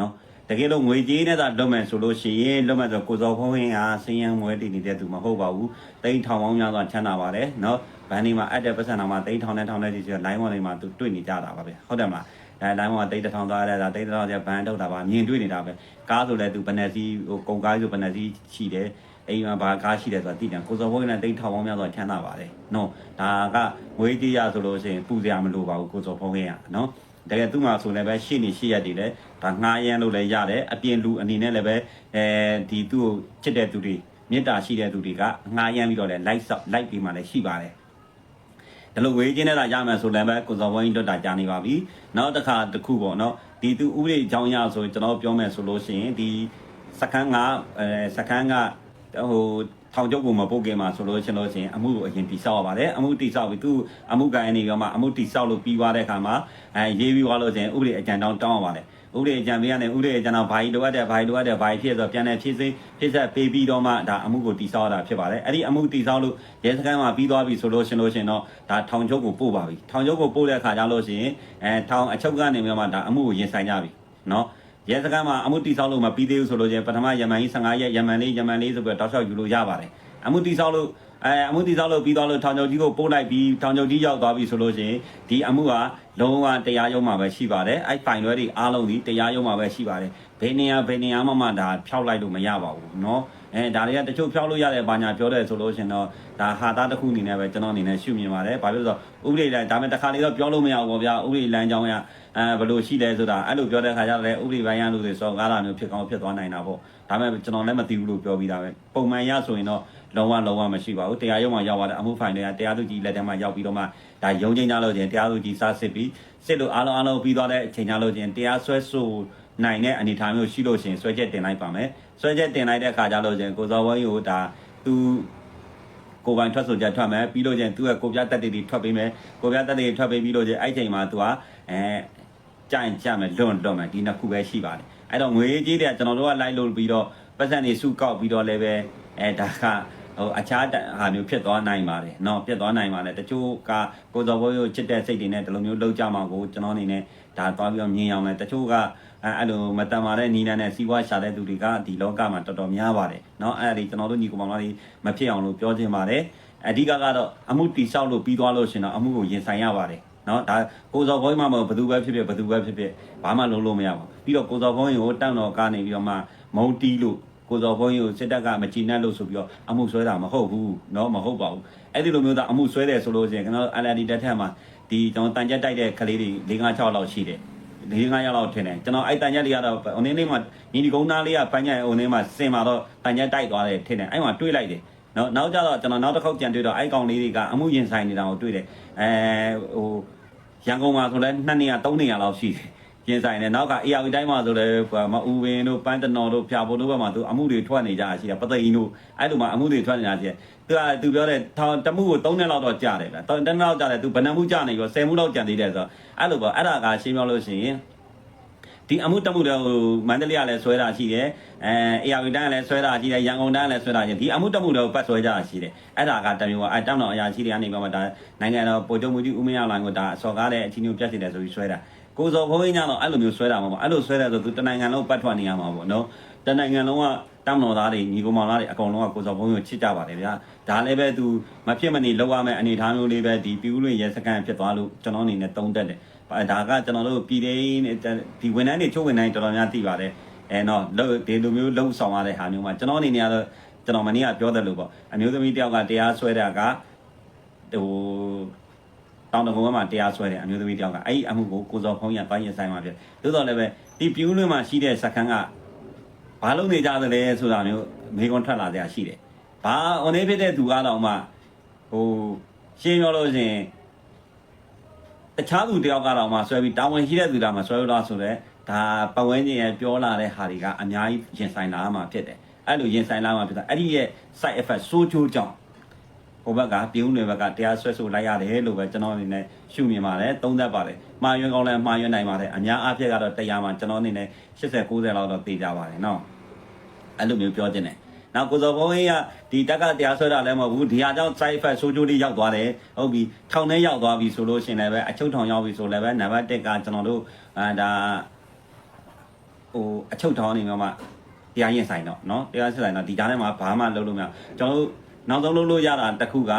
နော်တကယ်လို့ငွေကြေးနဲ့သာလွတ်မယ်ဆိုလို့ရှိရင်လွတ်မယ်ဆိုကိုစောဖုံးရင်ဟာစင်းရံမွဲတည်နေတဲ့သူမဟုတ်ပါဘူးတိန်းထောင်ပေါင်းများစွာချမ်းသာပါတယ်နော်ဘန်ဒီမှာအပ်တဲ့ပတ်စံတော်မှာတိန်းထောင်နဲ့ထောင်နဲ့ဒီဆိုလိုင်းဝန်တွေမှာသူတွေ့နေကြတာပါဗျဟုတ်တယ်မလားအဲလိုင်းဝန်တိန်းတစ်ထောင်သွားရတာတိန်းတစ်ထောင်ကျဘန်ထုတ်တာပါမြင်တွေ့နေတာပဲကားဆိုလဲသူဘယ်နှစီဟိုကုန်ကားဆိုဘယ်နှစီရှိတယ်အိမ်မှာဘာကားရှိတယ်ဆိုတာသိတယ်ကိုစောဖုံးနဲ့တိန်းထောင်ပေါင်းများစွာချမ်းသာပါတယ်နော်ဒါကငွေကြေးရဆိုလို့ရှိရင်ပူစရာမလိုပါဘူးကိုစောဖုံးကနော် တကယ်သူ့မှာဆိုလည်းပဲရှေ့နေရှေ့ရက်တွေလည်းဒါငှားရမ်းလို့လည်းရတယ်အပြင်လူအနေနဲ့လည်းပဲအဲဒီသူ့ကိုချစ်တဲ့သူတွေမေတ္တာရှိတဲ့သူတွေကငှားရမ်းပြီးတော့လည်း like ဆော့ like ပေးမှလည်းရှိပါတယ်ဒါလို့ဝေးချင်းနဲ့သာရမယ်ဆိုလည်းပဲကိုစော်ဝင်းတို့တာကြာနေပါပြီနောက်တစ်ခါတစ်ခုပေါ့နော်ဒီသူဥပဒေအကြောင်းအရဆိုကျွန်တော်ပြောမယ်ဆိုလို့ရှိရင်ဒီစခန်းကအဲစခန်းကဟို ထောင်ချုပ်ကိုမပုတ်ခင်မှာဆိုလို့ရှင်လို့ရှိရင်အမှုကိုအရင်တိဆောက်ရပါတယ်အမှုတိဆောက်ပြီးသူအမှုကိုင်းနေကမှအမှုတိဆောက်လို့ပြီးသွားတဲ့အခါမှာအဲရေးပြီးသွားလို့ရှိရင်ဥပဒေအကြံတောင်းတောင်းရပါတယ်ဥပဒေအကြံပေးရတယ်ဥပဒေအကြံတော်ဘာကြီးလိုအပ်တယ်ဘာကြီးလိုအပ်တယ်ဘာကြီးဖြစ်ဆိုပြန်တယ်ဖြည့်စိဖြည့်ဆက်ပေးပြီးတော့မှဒါအမှုကိုတိဆောက်ရတာဖြစ်ပါတယ်အဲ့ဒီအမှုတိဆောက်လို့ရဲစခန်းမှာပြီးသွားပြီဆိုလို့ရှင်လို့ရှင်တော့ဒါထောင်ချုပ်ကိုပို့ပါပြီထောင်ချုပ်ကိုပို့တဲ့အခါကျလို့ရှိရင်အဲထောင်အချုပ်ကနေပြီးတော့မှဒါအမှုကိုရင်ဆိုင်ကြပြီနော် ရဲစခန်းမှာအမှုတိဆောက်လို့မပြီးသေးဘူးဆိုလို့ချင်းပထမယမန်ကြီး15ရက်ယမန်လေးယမန်လေးဆိုပြီးတော့တောက်လျှောက်ယူလို့ရပါတယ်အမှုတိဆောက်လို့ အဲအမှုတိဆောက်လို့ပြီးသွားလို့ထောင်ချုပ်ကြီးကိုပို့လိုက်ပြီးထောင်ချုပ်ကြီးရောက်သွားပြီဆိုလို့ချင်းဒီအမှုကလုံးဝတရားရုံးမှာပဲရှိပါတယ်အဲ့ပိုင်ရွဲတွေအားလုံးဒီတရားရုံးမှာပဲရှိပါတယ်ဘယ်နေရာဘယ်နေရာမှမှဒါဖြောက်လိုက်လို့မရပါဘူးเนาะအဲဒါတွေကတချို့ဖြောက်လို့ရတယ်ဘာညာပြောတယ်ဆိုလို့ရှင်တော့ဒါဟာသားတစ်ခုအနေနဲ့ပဲကျွန်တော်အနေနဲ့ရှုမြင်ပါတယ်ဘာဖြစ်လို့ဆိုတော့ဥပဒေလမ်းဒါပေမဲ့တစ်ခါလေတော့ပြောလို့မရဘူးပေါ့ဗျာဥပဒေလမ်းကြောင်းရအဲဘယ်လိုရှိလဲဆိုတာအဲ့လိုပြောတဲ့ခါကျတော့လေဥပဒေပိုင်းရလို့ဆိုတော့ကားလာမျိုးဖြစ်ကောင်းဖြစ်သွားနိုင်တာပေါ့ဒါပေမဲ့ကျွန်တော်လည်းမသိဘူးလို့ပြောပြီးသားပဲပုံမှန်ရဆိုရင်တော့ လုံးဝလုံးဝမရှိပါဘူးတရားရုံးမှာရောက်သွားတဲ့အမှုဖိုင်တွေကတရားသူကြီးလက်ထက်မှာရောက်ပြီးတော့မှဒါရုံးချင်းကြလို့ချင်းတရားသူကြီးစားစစ်ပြီးစစ်လို့အားလုံးအားလုံးပြီးသွားတဲ့အချိန်ကြလို့ချင်းတရားစွဲဆိုနိုင်တဲ့အနေအထားမျိုးရှိလို့ရှိရင်ဆွဲချက်တင်လိုက်ပါမယ်ဆွဲချက်တင်လိုက်တဲ့အခါကျလို့ချင်းကိုစောဝင်းကိုဒါသူကိုပိုင်ထွက်ဆိုချက်ထွက်မယ်ပြီးလို့ချင်းသူ့ရဲ့ကိုပြတက်တေတွေထွက်ပေးမယ်ကိုပြတက်တေတွေထွက်ပေးပြီးလို့ချင်းအဲ့ချိန်မှာသူကအဲကြရင်ကြမယ်လွန်လွန်မယ်ဒီနှစ်ခုပဲရှိပါတယ်အဲ့တော့ငွေကြီးတွေကကျွန်တော်တို့ကလိုက်လို့ပြီးတော့ပတ်စံနေစုကောက်ပြီးတော့လည်းပဲအဲဒါက ဟိုအခြားဟာမျိုးဖြစ်သွားနိုင်ပါတယ်เนาะဖြစ်သွားနိုင်ပါတယ်တချို့ကကိုစောဘိုးကိုချစ်တဲ့စိတ်တွေနဲ့ဒီလိုမျိုးလောက်ကြမှာကိုကျွန်တော်အနေနဲ့ဒါသွားပြီးတော့မြင်အောင်လဲတချို့ကအဲအဲ့လိုမတန်မာတဲ့နီးနာနဲ့စီးပွားရှာတဲ့သူတွေကဒီလောကမှာတော်တော်များပါတယ်เนาะအဲ့ဒီကျွန်တော်တို့ညီကောင်မလေးမဖြစ်အောင်လို့ပြောချင်ပါတယ်အဓိကကတော့အမှုတိဆောက်လို့ပြီးသွားလို့ရှင်တော့အမှုကိုရင်ဆိုင်ရပါတယ်နော်ဒါကိုစော်ဘုန်းကြီးမှမဟုတ်ဘယ်သူပဲဖြစ်ဖြစ်ဘယ်သူပဲဖြစ်ဖြစ်ဘာမှလုံးလို့မရပါဘူးပြီးတော့ကိုစော်ဘုန်းကြီးကိုတန့်တော်ကနေပြီးတော့မှမုံတီးလို့ ကိုစော်ဘုန်းကြီးကိုစစ်တပ်ကမကြည်နပ်လို့ဆိုပြီးတော့အမှုဆွဲတာမဟုတ်ဘူးเนาะမဟုတ်ပါဘူးအဲ့ဒီလိုမျိုးသားအမှုဆွဲတယ်ဆိုလို့ရှိရင်ကျွန်တော် LND တက်ထက်မှာဒီကျွန်တော်တန်ကြက်တိုက်တဲ့ကလေးတွေ၄၅6လောက်ရှိတယ်၄၅ရောက်လောက်ထင်တယ်ကျွန်တော်အဲ့တန်ကြက်လေးကတော့ဟိုနေ့လေးမှာညီဒီကုန်းသားလေးကပန်းညက်ဟိုနေ့မှာစင်มาတော့တန်ကြက်တိုက်သွားတယ်ထင်တယ်အဲ့မှာတွေးလိုက်တယ်နော်နောက်ကြတော့ကျွန်တော်နောက်တစ်ခေါက်ကြံတွေ့တော့အဲ့ကောင်လေးတွေကအမှုရင်ဆိုင်နေတာကိုတွေ့တယ်အဲဟိုရန်ကုန်မှာဆိုလဲ2နေရာ3နေရာလောက်ရှိတယ် ရင်ဆိုင်တယ်နောက်က AR တိုင်းမှာဆိုလဲမအူဝင်းတို့ပန်းတနော်တို့ဖျာပုံတို့ဘက်မှာသူအမှုတွေထွက်နေကြတာရှိတယ်ပသိန်းတို့အဲ့လိုမှာအမှုတွေထွက်နေတာရှိတယ်သူကသူပြောတယ်ထောင်တမှုကို3နှစ်လောက်တော့ကြာတယ်ဗျ3နှစ်လောက်ကြာတယ်သူဘယ်နှမှုကြာနေရော10မှုလောက်ကြာသေးတယ်ဆိုတော့အဲ့လိုပေါ့အဲ့ဒါကရှင်းပြောလို့ရှိရင်ဒီအမှုတမှုတော့ဟိုမန္တလေးကလည်းဆွဲတာရှိတယ်အဲအေယာဝီတန်းကလည်းဆွဲတာရှိတယ်ရန်ကုန်တန်းကလည်းဆွဲတာရှိတယ်ဒီအမှုတမှုတော့ပတ်ဆွဲကြတာရှိတယ်အဲ့ဒါကတမျိုးကအဲတောင်းတော်အရာရှိတွေကနေပြီးမှဒါနိုင်ငံတော်ပို့ချုပ်မှုကြီးဦးမင်းအောင်လိုင်ကိုဒါအစော်ကားတဲ့အချင်းချင်းပြတ်စီတယ်ဆိုပြီးဆွဲတာ ကိုစော်ဘုန်းကြီးညတော့အဲ့လိုမျိုးဆွဲတာမှာပေါ့အဲ့လိုဆွဲတယ်ဆိုသူတနိုင်ငံလုံးပတ်ထွက်နေရမှာပေါ့နော်တနိုင်ငံလုံးကတောင်းတော်သားတွေညီကောင်မောင်သားတွေအကုန်လုံးကကိုစော်ဘုန်းကြီးကိုချစ်ကြပါတယ်ဗျာဒါလည်းပဲသူမဖြစ်မနေလောက်ရမယ့်အနေအထားမျိုးလေးပဲဒီပြူးလွင်ရဲစကန်ဖြစ်သွားလို့ကျွန်တော်အနေနဲ့တုံးတက်တယ်ဒါကကျွန်တော်တို့ပြည်သေးဒီဝန်ထမ်းတွေချုပ်ဝန်ထမ်းတွေတော်တော်များသိပါတယ်အဲတော့ဒီလိုမျိုးလှုပ်ဆောင်ရတဲ့ဟာမျိုးမှာကျွန်တော်အနေနဲ့ကတော့ကျွန်တော်မနေ့ကပြောတယ်လို့ပေါ့အမျိုးသမီးတယောက်ကတရားစွဲတာကဟို တောင်တကုန်းမှာတရားစွဲတယ်အမျိုးသမီးတယောက်ကအဲ့ဒီအမှုကိုကိုစော်ဖုံးရပိုင်းရင်ဆိုင်မှာဖြစ်သို့တော်လည်းပဲဒီပြူးလွင်မှာရှိတဲ့စခန်းကဘာလုပ်နေကြသလဲဆိုတာမျိုးမေကွန်ထွက်လာကြရှိတယ်ဘာဟိုနေဖြစ်တဲ့သူကတော့မှဟိုရှင်းပြောလို့ရှိရင်တခြားသူတယောက်ကတော့မှဆွဲပြီးတာဝန်ရှိတဲ့သူကမှဆွဲလို့လားဆိုတော့ဒါပဝန်းကျင်ရဲ့ပြောလာတဲ့ဟာတွေကအများကြီးရင်ဆိုင်လာမှာဖြစ်တယ်အဲ့လိုရင်ဆိုင်လာမှာဖြစ်တာအဲ့ဒီရဲ့ side effect ဆိုးကျိုးကြောင့် ဟိုဘက်ကပြုံးတွေဘက်ကတရားဆွဲဆိုလိုက်ရတယ်လို့ပဲကျွန်တော်အနေနဲ့ရှုမြင်ပါတယ်သုံးသပ်ပါတယ်မှားယွင်းကောင်းလဲမှားယွင်းနိုင်ပါတယ်အများအားဖြင့်ကတော့တရားမှာကျွန်တော်အနေနဲ့80 90လောက်တော့သိကြပါတယ်เนาะအဲ့လိုမျိုးပြောခြင်းတယ်နောက်ကိုစောဘုန်းကြီးကဒီတက်ကတရားဆွဲတာလည်းမဟုတ်ဘူးဒီဟာကြောင့် side effect ဆိုးကျိုးလေးရောက်သွားတယ်ဟုတ်ပြီထောင်ထဲရောက်သွားပြီဆိုလို့ရှင်လည်းပဲအချုပ်ထောင်ရောက်ပြီဆိုလည်းပဲနံပါတ်1ကကျွန်တော်တို့အာဒါ ဟိုအချုပ်ထောင်းနေမှာမှတရားရင်ဆိုင်တော့เนาะတရားရင်ဆိုင်တော့ဒီကြားထဲမှာဘာမှလုပ်လို့မရကျွန်တော်တို့ နောက်ဆုံးလုပ်လို့ရတာတစ်ခုက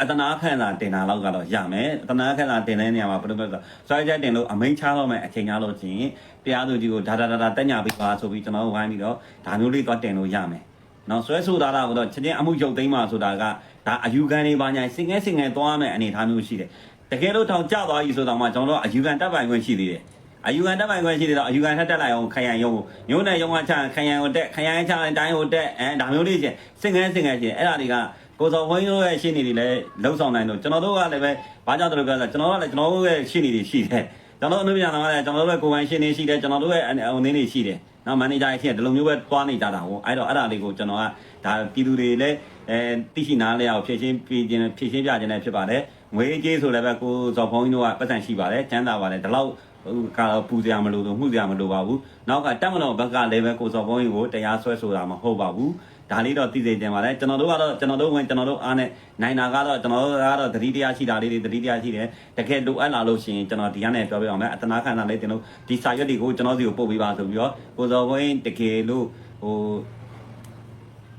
အတနာခန့်တာတင်တာလောက်ကတော့ရမယ်အတနာခန့်တာတင်တဲ့နေရာမှာဘယ်လိုလဲဆိုတော့စွဲချက်တင်လို့အမိန်ချတော့မယ်အချိန်ချလို့ရှိရင်တရားသူကြီးကိုဒါဒါဒါဒါတက်ညာပြီးပါဆိုပြီးကျွန်တော်တို့ဝိုင်းပြီးတော့ဒါမျိုးလေးတော့တင်လို့ရမယ်နော်ဆွဲဆိုတာကတော့ချင်းချင်းအမှုချုပ်သိမ်းမှဆိုတာကဒါအယူခံတွေပါညာစင်ငယ်စင်ငယ်သွားမယ်အနေအထားမျိုးရှိတယ်တကယ်လို့ထောင်ကျသွားပြီဆိုတော့မှကျွန်တော်တို့အယူခံတက်ပိုင်ခွင့်ရှိသေးတယ် အယူခံတက်ပိုင်ခွင့်ရှိသေးတော့အယူခံထက်တက်လိုက်အောင်ခရိုင်ရုံးကိုမျိုးနဲ့ရုံးကချခရိုင်ကိုတက်ခရိုင်ချတိုင်းတိုင်းကိုတက်အဲဒါမျိုးလေးချင်းစင်ငယ်စင်ငယ်ချင်းအဲ့ဒါတွေကကိုစော်ဝင်းတို့ရဲ့ရှင်းနေတွေလည်းလှုပ်ဆောင်နိုင်တော့ကျွန်တော်တို့ကလည်းပဲဘာကြောင့်တို့လဲဆိုတော့ကျွန်တော်ကလည်းကျွန်တော်တို့ရဲ့ရှင်းနေတွေရှိတယ်ကျွန်တော်တို့အနုပညာတော်ကလည်းကျွန်တော်တို့ရဲ့ကိုယ်ပိုင်ရှင်းနေရှိတယ်ကျွန်တော်တို့ရဲ့ဟိုနေနေရှိတယ်နော်မန်နေဂျာရှိတယ်ဒီလိုမျိုးပဲတွားနေကြတာဟိုအဲ့တော့အဲ့ဒါလေးကိုကျွန်တော်ကဒါပြည်သူတွေလည်းအဲသိရှိနားလဲအောင်ဖြည့်ရှင်းပြခြင်းဖြည့်ရှင်းပြခြင်းလည်းဖြစ်ပါတယ်ငွေကြေးဆိုလည်းပဲကိုစော်ဖုံးကြီးတို့ကပတ်စံရှိပါတယ်ကျန်းသာပါတယ်ဒီလောက်ဟို ကတော့ပူစရာမလိုတော့မှုစရာမလိုပါဘူးနောက်ကတက်မတော်ဘက်ကလည်းပဲကိုစော်ဖုံးကြီးကိုတရားစွဲဆိုတာမဟုတ်ပါဘူးဒါလေးတော့သိစေချင်ပါတယ်ကျွန်တော်တို့ကတော့ကျွန်တော်တို့ဝင်ကျွန်တော်တို့အားနဲ့နိုင်တာကတော့ကျွန်တော်တို့ကတော့သတိတရားရှိတာလေးတွေသတိတရားရှိတယ်တကယ်လိုအပ်လာလို့ရှိရင်ကျွန်တော်ဒီကနေပြောပြအောင်မယ်အတနာခန္ဓာလေးတင်လို့ဒီစာရွက်တွေကိုကျွန်တော်စီကိုပို့ပေးပါဆိုပြီးတော့ကိုစော်ဖုံးကြီးတကယ်လို့ဟို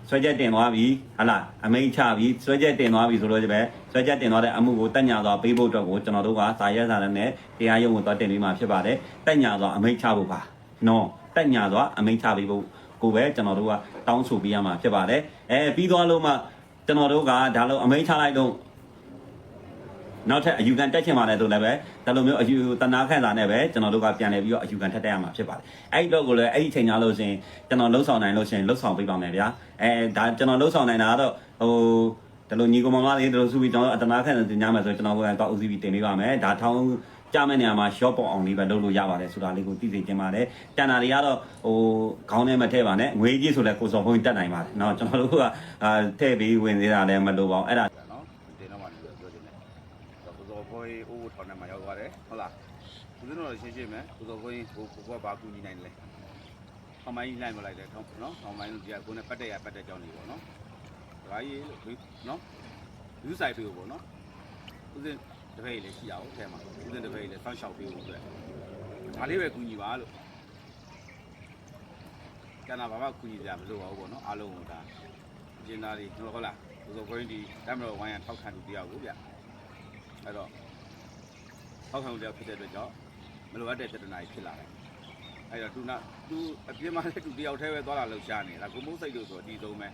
ဆွဲချက်တင်သွားပြီဟလာအမိန့်ချပြီဆွဲချက်တင်သွားပြီဆိုတော့ဒီပဲဆွဲချက်တင်သွားတဲ့အမှုကိုတက်ညာသွားပေးဖို့အတွက်ကိုကျွန်တော်တို့ကစာရွက်စာတမ်းနဲ့တရားရုံးကိုတော့တင်ပေးမှာဖြစ်ပါတယ်တက်ညာသွားအမိန့်ချဖို့ပါနော်တက်ညာသွားအမိန့်ချပေးဖို့ကိုပဲကျွန်တော်တို့ကတောင်းဆိုပေးရမှာဖြစ်ပါတယ်အဲပြီးသွားလို့မှကျွန်တော်တို့ကဒါလို့အမိန့်ချလိုက်တော့ နောက်ထပ်အယူခံတက်ချင်ပါတယ်ဆိုလည်းပဲဒါလိုမျိုးအယူတနာခံစာနဲ့ပဲကျွန်တော်တို့ကပြန်လည်ပြီးတော့အယူခံထက်တက်ရမှာဖြစ်ပါတယ်အဲ့ဒီတော့ကိုလည်းအဲ့ဒီချိန်ညာလို့ရှင်ကျွန်တော်လှုပ်ဆောင်နိုင်လို့ရှင်လှုပ်ဆောင်ပေးပါမယ်ဗျာအဲဒါကျွန်တော်လှုပ်ဆောင်နိုင်တာကတော့ဟိုဒါလိုညီကောင်မလေးတို့စုပြီးကျွန်တော်အတနာခံစာတင်ရမယ်ဆိုကျွန်တော်ကိုယ်ကောက်ဦးစီးပြီးတင်ပေးပါမယ်ဒါထောင်းကြမဲ့နေရာမှာ short ပေါအောင်လေးပဲလုပ်လို့ရပါတယ်ဆိုတာလေးကိုသိသိတင်ပါတယ်။တန်တာတွေကတော့ဟိုခေါင်းထဲမထည့်ပါနဲ့။ငွေကြီးဆိုလဲကိုစော်ဖုန်းတက်နိုင်ပါတယ်။နော်ကျွန်တော်တို့ကအာထည့်ပြီးဝင်သေးတာလည်းမလိုပါဘူး။အဲ့ဒါ တယ်ဟုတ်လားဦးဇင်းတို့ရှင်းရှင်းမယ်ကိုစောဖိုးကိုကိုကဘာကူညီနိုင်လဲထောင်းမိုင်းလိုက်မလိုက်တယ်ထောင်းနော်ထောင်းမိုင်းတို့ဒီကကိုနဲ့ပတ်တက်ရပတ်တက်ကြောင်းနေပေါ့နော်ဒါကြီးလို့နော်လူဆိုင်ပြေပေါ့နော်ဦးဇင်းတပည့်လေးရှိရအောင်အဲမှာဦးဇင်းတပည့်လေးစောင့်ရှောက်ပြေဖို့အတွက်ဒါလေးပဲကူညီပါလို့ကျန်တာဘာမှကူညီကြမလို့ပါဘူးပေါ့နော်အားလုံးကဒါကျင်းသားတွေဟုတ်လားကိုစောဖိုးဒီတမတော်ဝိုင်းရထောက်ခံသူတယောက်ကိုဗျအဲ့တော့ ထောက်ခံသူတယောက်ဖြစ်တဲ့အတွက်ကြောင့်မလိုအပ်တဲ့ပြဿနာတွေဖြစ်လာတယ်အဲ့တော့သူနာသူအပြစ်မှလည်းသူတယောက်တည်းပဲသွားလာလှုပ်ရှားနေတာကိုမိုးစိတ်လို့ဆိုတော့ဒီသုံးပဲ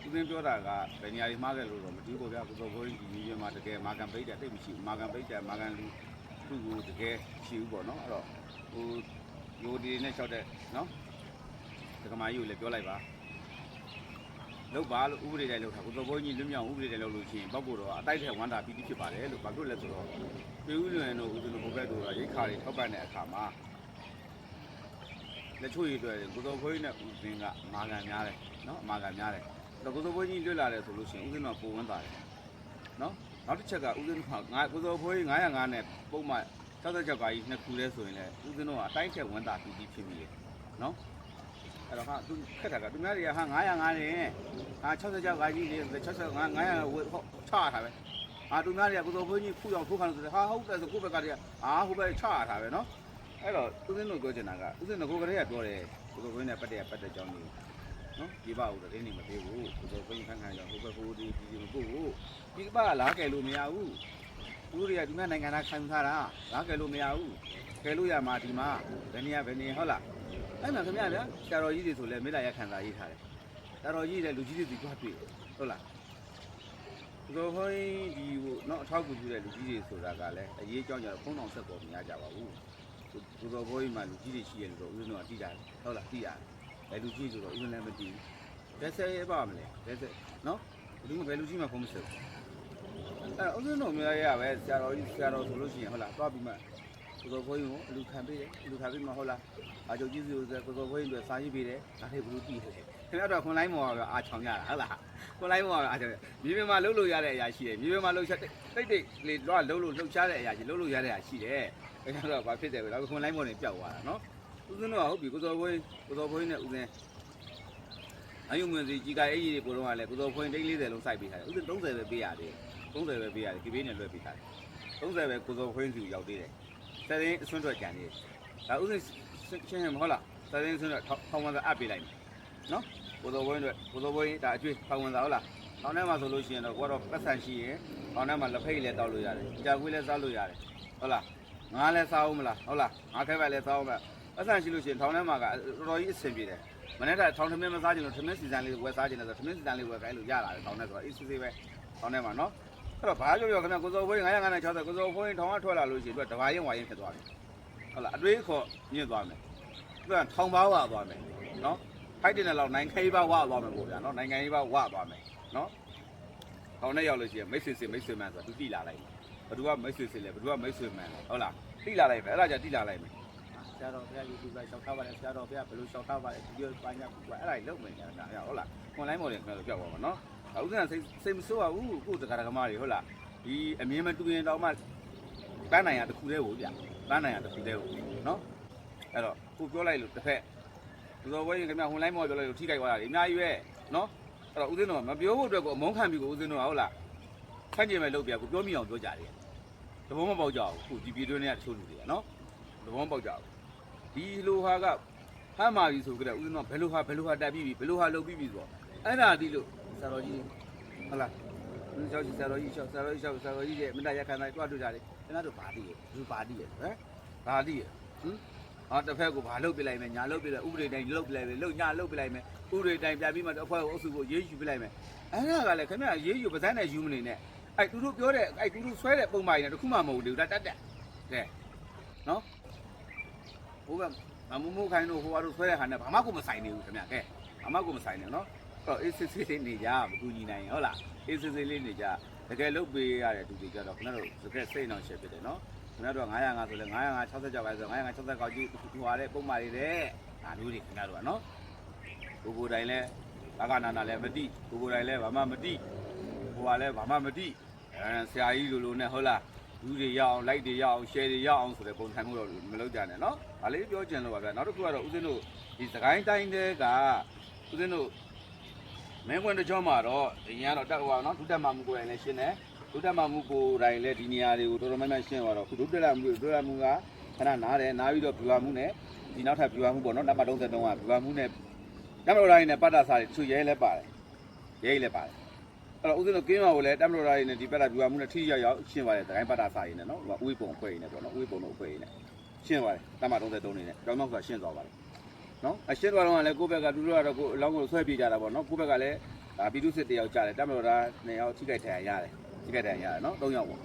သူသင်ပြောတာကဘယ်နေရာတွေမှားခဲ့လို့တော့မကြည့်ဘူးဗျကိုစောဖိုးဒီညီရမှာတကယ်မာကန်ပိတ်တယ်တိတ်မရှိဘူးမာကန်ပိတ်တယ်မာကန်လူသူ့ကိုတကယ်ရှိဘူးပေါ့နော်အဲ့တော့ဟိုယိုဒီနဲ့လျှောက်တဲ့နော်ဒကမာကြီးကိုလည်းပြောလိုက်ပါ လောက်ပါလို့ဥပဒေတိုင်းလောက်တာကိုသောဘုန်းကြီးလွတ်မြောက်ဥပဒေတိုင်းလောက်လို့ရှိရင်ပောက်ဖို့တော့အတိုက်ထဲဝမ်းတာပြီးပြီးဖြစ်ပါတယ်လို့ဘာလို့လဲဆိုတော့ပြည်ဦးလွင်တို့ဦးဇင်းတို့ဘုဘက်တို့ကရိတ်ခါတွေထောက်ပံ့တဲ့အခါမှာလက်ချိုးရည်တွေ့ကိုသောဘုန်းကြီးနဲ့ဦးဇင်းကမာကန်များတယ်နော်အမာကန်များတယ်တော့ကိုသောဘုန်းကြီးလွတ်လာတယ်ဆိုလို့ရှိရင်ဦးဇင်းတော့ပုံဝန်းတာတယ်နော်နောက်တစ်ချက်ကဦးဇင်းကငါကိုသောဘုန်းကြီး905နဲ့ပုံမှန်66ကာကြီးနှစ်ခုလဲဆိုရင်လည်းဦးဇင်းတို့ကအတိုက်ထဲဝမ်းတာပြီးပြီးဖြစ်မိတယ်နော် အဲ့တော့ဟာသူခက်တာကသူများတွေကဟာ905နဲ့ဟာ66ကာကြီးလေး65 900ဝဟုတ်ချတာပဲဟာသူများတွေကကိုစိုးဘုန်းကြီးခုအောင်ထိုးခံလို့ဆိုတယ်ဟာဟုတ်တယ်ဆိုကိုယ့်ဘက်ကတည်းကအာဟိုဘက်ချတာပဲနော်အဲ့တော့ဦးစင်းတို့ပြောချင်တာကဦးစင်းကကိုယ်ကလေးကပြောတယ်ကိုစိုးဘုန်းကြီးနဲ့ပတ်တဲ့ပတ်တဲ့ကြောင်းကြီးနော်ဒီပါဦးတဲ့နေမသေးဘူးကိုစိုးဘုန်းကြီးခန်းခန်းကြောင့်ဟိုဘက်ဟိုဒီဒီမပို့ဘူးဒီပါကလားကဲလို့မရဘူးသူတွေကဒီများနိုင်ငံသားခံထားတာလားကဲလို့မရဘူးကဲလို့ရမှာဒီမှာဘယ်နေရဘယ်နေဟုတ်လား အဲ့မှာခင်ဗျာဗျာဆရာတော်ကြီးတွေဆိုလဲမေတ္တာရခံစားရေးထားတယ်ဆရာတော်ကြီးတွေလူကြီးတွေဒီကြွားတွေ့ဟုတ်လားဒီလိုဟိုဒီဟိုနော်အထောက်အကူပြုတဲ့လူကြီးတွေဆိုတာကလည်းအရေးကြောင်းကြတော့ဖုံးအောင်ဆက်ပေါ်မရကြပါဘူးဒီလိုဘိုးကြီးမှလူကြီးတွေရှိရလို့ဦးဇင်းတို့ကသိတာဟုတ်လားသိရတယ်ဘယ်လူကြီးဆိုတော့ဦးဇင်းလည်းမသိဘူးဘယ်ဆက်ရပါမလဲဘယ်ဆက်နော်ဒီမှာဘယ်လူကြီးမှဖုံးမဆက်ဘူးအဲ့ဦးဇင်းတို့မျိုးရပဲဆရာတော်ကြီးဆရာတော်ဆိုလို့ရှိရင်ဟုတ်လားသွားပြီးမှ ဒီလိုဘိုးကြီးကိုလူခံပေးတယ်လူခံပေးမှဟုတ်လားအာချုပ်ကြီးစီကိုဆိုကိုစောခွေးတွေစာရေးပေးတယ်ဒါတွေဘလို့တည်တယ်ခင်ဗျားတို့ခွန်လိုင်းမော်ကအာချောင်ရတာဟုတ်လားခွန်လိုင်းမော်ကအာချောင်မြေပြင်မှာလှုပ်လို့ရတဲ့အရာရှိတယ်မြေပြင်မှာလှုပ်ချက်တိတ်တိတ်လေးတော့လှုပ်လို့လှုပ်ရှားတဲ့အရာရှိလှုပ်လို့ရတဲ့အရာရှိတယ်ခင်ဗျားတို့ကဘာဖြစ်တယ်လဲတော့ခွန်လိုင်းမော်နေပျောက်သွားတာနော်ဦးစင်းတို့ကဟုတ်ပြီကိုစောခွေးကိုစောခွေးနဲ့ဦးစင်းအယုံမြစီကြီးကအဲ့ကြီးတွေကိုတော့ကလည်းကိုစောခွေးတိတ်40လုံးစိုက်ပေးထားတယ်ဦးစင်း30ပဲပေးရတယ်30ပဲပေးရတယ်ဒီဘေးနဲ့လွှဲပေးထားတယ်30ပဲကိုစောခွေးစီကိုရောက်သေးတယ် စက်ရင်းအစွန်းထွက်ကြံနေတယ်ဒါဦးစင်းရှင်းရှင်းမဟုတ်လားစာရင်းဆိုတော့ထောင်ဝင်စာအပ်ပေးလိုက်မယ်နော်ကိုတော်ဘွင်းတို့ကိုတော်ဘွင်းဒါအကျွေးထောင်ဝင်စာဟုတ်လားထောင်ထဲမှာဆိုလို့ရှိရင်တော့ကိုကတော့ပတ်ဆန်ရှိရင်ထောင်ထဲမှာလက်ဖိတ်လည်းတောက်လို့ရတယ်ကြာကွေးလည်းစားလို့ရတယ်ဟုတ်လားငါလည်းစားအောင်မလားဟုတ်လားငါခဲပဲလည်းစားအောင်မလားပတ်ဆန်ရှိလို့ရှိရင်ထောင်ထဲမှာကတော်တော်ကြီးအဆင်ပြေတယ်မနေ့ကထောင်ထမင်းမစားချင်လို့ထမင်းစီစံလေးဝယ်စားချင်တယ်ဆိုထမင်းစီစံလေးဝယ်ခိုင်းလို့ရလာတယ်ထောင်ထဲဆိုတော့အေးစစ်စစ်ပဲထောင်ထဲမှာနော် အဲ့တော့ဘာကြောပြောခင်ဗျကိုစောဘွင်း900 960ကိုစောဘွင်းထောင်ကထွက်လာလို့ရှိရင်သူကတဘာရင်ဝါရင်ဖြစ်သွားတယ်ဟုတ်လားအတွေးခေါ်ညစ်သွားမယ်သူကထောင်ပါဝါသွားမယ်နော်ဖိုက်တင်တဲ့လောက်နိုင်ခိပါဝါသွားမယ်ပေါ့ဗျာနော်နိုင်ငံရေးပါဝါသွားမယ်နော်ထောင်နဲ့ရောက်လို့ရှိရင်မိတ်ဆွေစင်မိတ်ဆွေမှန်ဆိုသူတိလာလိုက်ဘယ်သူကမိတ်ဆွေစင်လဲဘယ်သူကမိတ်ဆွေမှန်လဲဟုတ်လားတိလာလိုက်မယ်အဲ့ဒါကြတိလာလိုက်မယ်ဆရာတော်ဘုရား YouTube လိုက်ရှောက်ထားပါတယ်ဆရာတော်ဘုရားဘယ်လိုရှောက်ထားပါလဲဗီဒီယိုပိုင်းညာကူကအဲ့ဒါကြီးလုပ်မယ်ညာဟုတ်လားခွန်လိုင်းမော်တယ်ခင်ဗျားတို့ပြောက်ပါပါနော် ဥက္ကဋ္ဌစိတ်စိတ်မဆိုးပါဘူးကိုတက္ကရာကမတွေဟုတ်လားဒီအမြင်မတူရင်တော့မှပန်းနိုင်ရတစ်ခုတည်းကိုဗျပန်းနိုင်ရတစ်ခုတည်းကိုနော်အဲ့တော့ကိုပြောလိုက်လို့တစ်ဖက်သူတော်ဘွဲရင်ခင်ဗျဟွန်လိုင်းမော်ပြောလိုက်လို့ထိခိုက်သွားတာလေအများကြီးပဲနော်အဲ့တော့ဦးစင်းတော်မပြောဖို့အတွက်ကိုအမုန်းခံပြီးကိုဦးစင်းတော်ဟုတ်လားဆန့်ကျင်မဲ့လုပ်ပြကိုပြောမိအောင်ပြောကြတယ်တဘောမပေါက်ကြဘူးခုဒီပြည်တွင်းထဲကတချို့လူတွေကနော်တဘောမပေါက်ကြဘူးဒီလိုဟာကဟမ်းမာပြီဆိုကြတဲ့ဦးစင်းတော်ဘယ်လိုဟာဘယ်လိုဟာတက်ပြီးပြီဘယ်လိုဟာလုပ်ပြီးပြီဆိုတော့အဲ့ဒါဒီလို့ ဆရာတော်ကြီးဟုတ်လားဦးကျောင်းကြီးဆရာတော်ကြီးရှောက်ဆရာတော်ကြီးရှောက်ဆရာတော်ကြီးရဲ့မေတ္တာရခံတိုင်းတွားတွေ့ကြတယ်ခင်ဗျားတို့ဘာတည်ရဘူးဘာတည်ရဟမ်ဘာတည်ရဟမ်ဟာတစ်ဖက်ကိုဘာလုပ်ပြလိုက်မယ်ညာလုပ်ပြလိုက်ဥပဒေတိုင်းလုပ်ပြလိုက်မယ်လုပ်ညာလုပ်ပြလိုက်မယ်ဥပဒေတိုင်းပြန်ပြီးမှတစ်ဖွဲ့ကိုအုပ်စုကိုရေးယူပြလိုက်မယ်အဲ့ဒါကလည်းခင်ဗျာရေးယူပါဇက်နဲ့ယူမနေနဲ့အဲ့သူတို့ပြောတဲ့အဲ့သူတို့ဆွဲတဲ့ပုံမှန်တွေတခုမှမဟုတ်ဘူးဒါတက်တက်ကဲနော်ဟိုကမမမိုးခိုင်းတို့ဟိုကတော့ဆွဲတဲ့ဟာနဲ့ဘာမှကိုမဆိုင်နေဘူးခင်ဗျာကဲဘာမှကိုမဆိုင်နေနော်အဲ့ တော့အေးစစ်စစ်လေးနေကြမကူညီနိုင်ဟုတ်လားအေးစစ်စစ်လေးနေကြတကယ်လုပ်ပေးရတဲ့သူတွေကြတော့ခင်ဗျားတို့တကယ်စိတ်အောင်ရှက်ဖြစ်တယ်နော်ခင်ဗျားတို့က905ဆိုလဲ905 66ပဲဆို905 66ကြီးဟိုဟာတဲ့ပုံမှန်တွေတဲ့ဒါမျိုးတွေခင်ဗျားတို့ကနော်ကိုကိုတိုင်းလဲဘာကနာနာလဲမတိကိုကိုတိုင်းလဲဘာမှမတိဟိုဟာလဲဘာမှမတိအဲဆရာကြီးလိုလိုနဲ့ဟုတ်လားလူတွေရအောင် like တွေရအောင် share တွေရအောင်ဆိုတဲ့ပုံစံမျိုးတော့မလုပ်ကြနဲ့နော်ဒါလေးပြောချင်လို့ပါဗျာနောက်တစ်ခုကတော့ဦးဇင်းတို့ဒီစကိုင်းတိုင်းတွေကဦးဇင်းတို့ မင်းကွန်းတစ်ကြောမှာတော့အရင်ကတော့တက်ဟိုပါနော်ဒုတက်မှမကိုယ်တိုင်လည်းရှင်းတယ်ဒုတက်မမှုကိုယ်တိုင်လည်းဒီနေရာတွေကိုတော်တော်များများရှင်းသွားတော့ခုဒုတက်လာမှုဒုတက်မှုကခဏနားတယ်နားပြီးတော့ပြူပါမှုနဲ့ဒီနောက်ထပ်ပြူပါမှုပေါ့နော်နံပါတ်33ကပြူပါမှုနဲ့တမတော်တိုင်းနဲ့ပတ်တာစားတွေသူရဲလဲပါတယ်ရဲလဲပါတယ်အဲ့တော့ဦးဇင်းတို့ကင်းပါကိုလည်းတမတော်တိုင်းနဲ့ဒီပတ်တာပြူပါမှုနဲ့ထိရောက်ရောက်ရှင်းပါတယ်တိုင်းပတ်တာစားရင်းနဲ့နော်ဥဝေးပုံအဖွဲ့ရင်းနဲ့ပေါ့နော်ဥဝေးပုံတို့အဖွဲ့ရင်းနဲ့ရှင်းပါတယ်တမတ်33နေနဲ့ကြောင်းတော့ဆိုတာရှင်းသွားပါတယ် နော်အရှင်းသွားတော့လည်းကိုယ့်ဘက်ကသူတို့ကတော့ကိုယ်အလောင်းကိုဆွဲပြေးကြတာပေါ့နော်ကိုယ့်ဘက်ကလည်းဒါပြည်သူစစ်တယောက်ကြားတယ်တမတော်သားနှစ်ယောက်ထိခိုက်ထရရတယ်ဒီကတည်းကရတယ်နော်၃ယောက်ပေါ့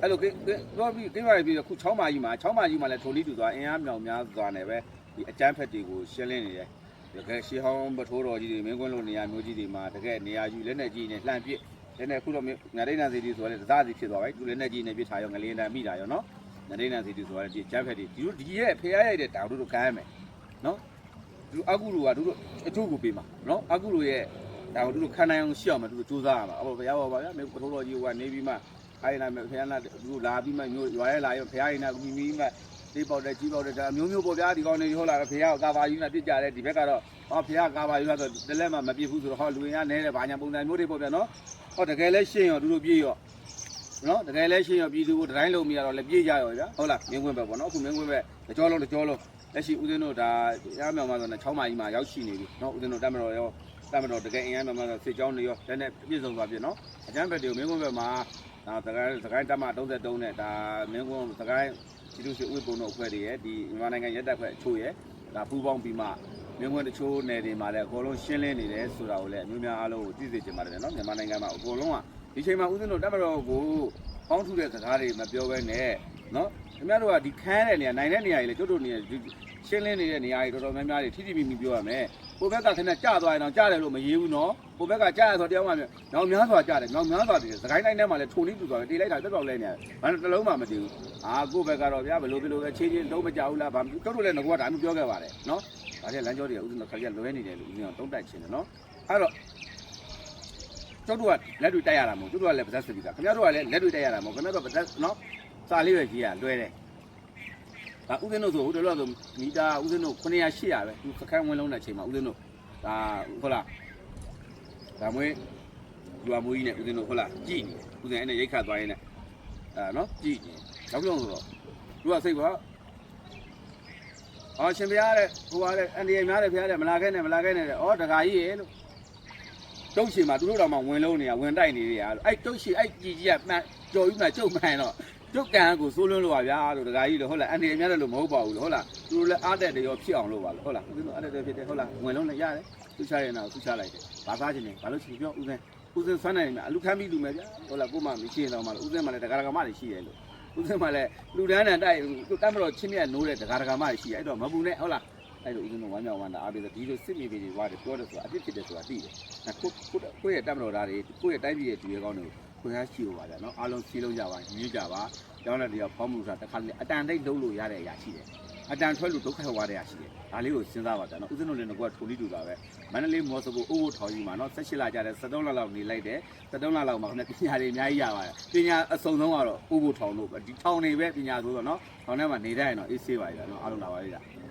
အဲ့လိုကင်းတော့ပြီးကင်းပါပြီခု6မာကြီးမှာ6မာကြီးမှာလည်းထိုလီတူသွားအင်အားမြောင်များစွာနဲ့ပဲဒီအကျန်းဖက်တွေကိုရှင်းလင်းနေတယ်တကယ်ရှေးဟောင်းပထိုးတော်ကြီးတွေမင်းကွန်းလိုနေရာမျိုးကြီးတွေမှာတကယ်နေရာယူလက်နဲ့ကြီးနဲ့လှမ်းပစ်လက်နဲ့ခုတော့ငရိဏစီတီဆိုရဲတစားစီဖြစ်သွားပြီသူလက်နဲ့ကြီးနဲ့ပစ်ထားရောငလင်းတန်မိတာရောနော်ငရိဏစီတီဆိုရဲဒီအကျန်းဖက်တွေဒီလိုဒီရဲ့ဖျားရိုက်တဲ့တောင်တို့ကမ်းရမယ် နော်သူအကုလူကတို့အထုကိုပေးမှာနော်အကုလူရဲ့ဒါကိုသူတို့ခံနိုင်အောင်ရှေ့အောင်မသူတို့စူးစမ်းရမှာအော်ဘုရားပါပါဗျာမေပထိုးတော်ကြီးကနေပြီးမှအိုင်နာမေဖယားနာသူတို့လာပြီးမှမျိုးရွာရဲလာရောဖယားရင်နာမိမိမှဒီပေါက်တဲ့ကြီးပေါက်တဲ့ဒါမျိုးမျိုးပေါ့ဗျာဒီကောင်းနေဟုတ်လာတော့ဖယားကိုကာဘာယူနေပြစ်ကြတယ်ဒီဘက်ကတော့ဟောဖယားကာဘာယူဆိုတလက်မှမပြစ်ဘူးဆိုတော့ဟောလူရင်းကနဲတယ်ဘာညာပုံစံမျိုးတွေပေါ့ဗျာနော်ဟောတကယ်လဲရှင်းရောသူတို့ပြေးရောနော်တကယ်လဲရှင်းရောပြည်သူကိုတတိုင်းလုံးမရတော့လဲပြေးကြရောဗျာဟုတ်လားမင်းခွင့်ပဲပေါ့နော်အခုမင်းခွင့်ပဲကြောလုံးကြောလုံး လက်ရှိဦးဇင်းတို့ဒါရမြောင်မှာဆိုတော့6မိုင်ကြီးမှာရောက်ရှိနေပြီနော်ဦးဇင်းတို့တမတော်ရောတမတော်တကယ်အင်အားမှမှစစ်ကြောင်းတွေရောလက်နဲ့ပြည့်စုံသွားပြီနော်အကျန်းဘက်တွေကိုမင်းကွန်းဘက်မှာဒါသခိုင်းသခိုင်းတမ33နဲ့ဒါမင်းကွန်းသခိုင်းစီလူစီဥပုံတို့အဖွဲ့တွေရဲ့ဒီမြန်မာနိုင်ငံရဲတပ်ဖွဲ့အချို့ရဲ့ဒါပူးပေါင်းပြီးမှမင်းကွန်းတချို့နယ်တွေမှာလည်းအကုန်လုံးရှင်းလင်းနေတယ်ဆိုတာကိုလည်းအမျိုးများအားလုံးကိုသိစေချင်ပါတယ်နော်မြန်မာနိုင်ငံမှာအကုန်လုံးကဒီချိန်မှာဦးဇင်းတို့တမတော်ကိုပေါင်းထုတဲ့စကားတွေမပြောဘဲနဲ့ နော်ခင်ဗျားတို့ကဒီခန်းတဲ့နေရာနိုင်တဲ့နေရာကြီးလေကျွတ်တို့နေရာရှင်းလင်းနေတဲ့နေရာကြီးတော်တော်များများတွေထိထိမိမိပြောရမယ်ကိုဘက်ကခင်ဗျကြာသွားရင်တော့ကြာတယ်လို့မရေးဘူးနော်ကိုဘက်ကကြာရဆိုတယောက်မှညောင်များစွာကြာတယ်ညောင်များစွာတည်တယ်စကိုင်းတိုင်းထဲမှာလည်းထုံလေးတူသွားတယ်တေးလိုက်တာတက်တော့လဲနေတယ်ဘာလို့တစ်လုံးမှမတည်ဘူးအာကိုဘက်ကတော့ဗျာဘယ်လိုဘယ်လိုပဲချင်းချင်းလုံးမကြဘူးလားဘာကျုပ်တို့လည်းငကွာဒါမျိုးပြောခဲ့ပါတယ်နော်ဒါလည်းလမ်းကြောတွေကဥစဉ်တော့ခါကြီးလွဲနေတယ်လို့ဦးဇင်းကတုံးတက်ချင်းတယ်နော်အဲ့တော့ကျုပ်တို့ကလက်တွေတိုက်ရတာမဟုတ်ကျုပ်တို့ကလည်းဗဇက်စစ်ပြီးသားခင်ဗျားတို့ကလည်းလက်တွေတိုက်ရတာမဟုတ်ခင်ဗျားတို့ဗဇက်နော် စာလေးပဲကြီးရလွဲတယ်ဒါဥစဉ်တို့ဆိုဟိုတလောဆိုမီတာဥစဉ်တို့900 800ပဲသူစခန်းဝင်လုံးတဲ့အချိန်မှာဥစဉ်တို့ဒါဟုတ်လားဒါမွေးလူအမွေးကြီးနဲ့ဦးဇင်းတို့ဟုတ်လားကြည်နေဦးဇင်းအဲ့နဲ့ရိတ်ခတ်သွားရင်းနဲ့အဲနော်ကြည်နေရောက်လုံးဆိုတော့သူကစိတ်ကအော်ရှင်ဘုရားတဲ့ဟိုကလည်းအန်ဒီရများတယ်ဘုရားတဲ့မလာခဲ့နဲ့မလာခဲ့နဲ့တဲ့ဩတခါကြီးရေလို့တုတ်ရှင်မှာသူတို့တော်မှဝင်လုံးနေရဝင်တိုက်နေရလို့အဲ့တုတ်ရှင်အဲ့ကြီးကြီးကမှန်ကြော်ပြီးမှကျုပ်မှန်တော့ ကျုပ်ကန်ကိုစိုးလွန်းလို့ပါဗျာလို့တခါကြီးလို့ဟုတ်လားအန်ဒီရများတယ်လို့မဟုတ်ပါဘူးလို့ဟုတ်လားသူတို့လည်းအားတက်တယ်ရောဖြစ်အောင်လို့ပါလို့ဟုတ်လားဦးဇင်းတို့အားတက်တယ်ဖြစ်တယ်ဟုတ်လားဝင်လုံးလည်းရတယ်သူချရင်တော့သူချလိုက်တယ်ဘာသားချင်တယ်ဘာလို့ချင်ပြောဦးဇင်းဦးဇင်းဆွမ်းနိုင်မှာအလူခမ်းပြီးလူမယ်ဗျာဟုတ်လားကိုမမရှိရင်တော့မှလို့ဦးဇင်းမှလည်းတခါတခါမှလည်းရှိရဲလို့ဦးစင်းမလည်းလူဒန်းနဲ့တိုက်သူတမ်းမတော့ချင်းမြတ်နိုးတဲ့ဒကာဒကာမရှိအဲ့တော့မပူနဲ့ဟုတ်လားအဲ့လိုဦးစင်းတို့ဝမ်းမြောက်ဝမ်းသာအားပေးတဲ့ဒီလိုစစ်မြေပြည်တွေဝါတယ်ပြောတယ်ဆိုတာအဖြစ်ဖြစ်တယ်ဆိုတာသိတယ်ကိုကိုကိုရဲ့တမ်းမတော်သားတွေကိုရဲ့တိုင်းပြည်ရဲ့ဒီရဲကောင်းတွေကို ခွင့်အားရှိလို့ပါဗျာနော်အားလုံးစီးလုံးကြပါညည်းကြပါကျောင်းတဲ့တရားဖောင်းမှုဆိုတာတစ်ခါလေအတန်တိတ်လုံးလို့ရတဲ့အရာရှိတယ်အတန်ထွက်လို့ဒုက္ခရောက်တဲ့အရာရှိတယ်ဒါလေးကိုစဉ်းစားပါဗျာနော်ဦးစင်းတို့လည်းငါကထိုလီတူတာပဲမန္တလေးမော်စကိုအိုးဘိုထောင်ကြီးမှာနော်16လကြာတဲ့73လလောက်နေလိုက်တယ်73လလောက်မှာခဏပညာတွေအများကြီးရပါတယ်ပညာအစုံဆုံးကတော့အိုးဘိုထောင်လို့ပဲဒီထောင်နေပဲပညာဆိုတော့နော်ထောင်ထဲမှာနေတတ်ရင်တော့အေးဆေးပါရနော်အားလုံးလာပါလိမ့်လား